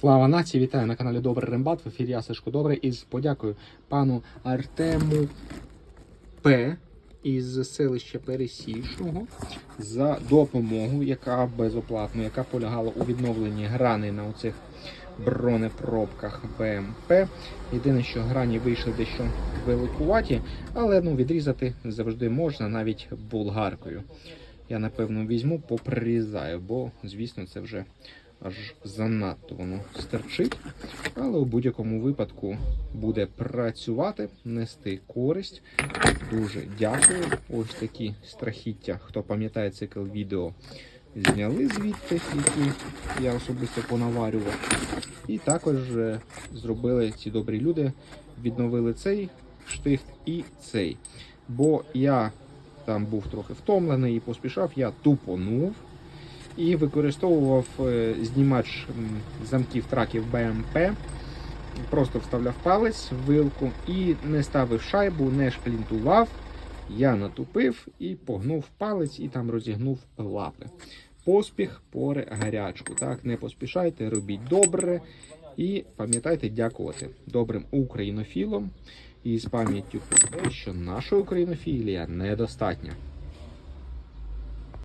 Слава нації! Вітаю на каналі Добрий Рембат. В ефірі я Сашко Добрий із подякою пану Артему П. із селища Пересічного за допомогу, яка безоплатно, яка полягала у відновленні грани на оцих бронепробках БМП. Єдине, що грані вийшли дещо великуваті, але ну, відрізати завжди можна, навіть болгаркою. Я напевно візьму, поприрізаю, бо, звісно, це вже аж занадто воно стерчить. Але у будь-якому випадку буде працювати, нести користь. Дуже дякую. Ось такі страхіття, хто пам'ятає цикл відео, зняли звідти, які я особисто понаварював. І також зробили ці добрі люди, відновили цей штифт і цей. Бо я там був трохи втомлений і поспішав, я тупонув і використовував е, знімач замків траків БМП. Просто вставляв палець в вилку і не ставив шайбу, не шплінтував. Я натупив і погнув палець і там розігнув лапи. Поспіх поре гарячку. Так, не поспішайте, робіть добре. І пам'ятайте дякувати добрим українофілам і з пам'яттю що наша українофілія недостатня.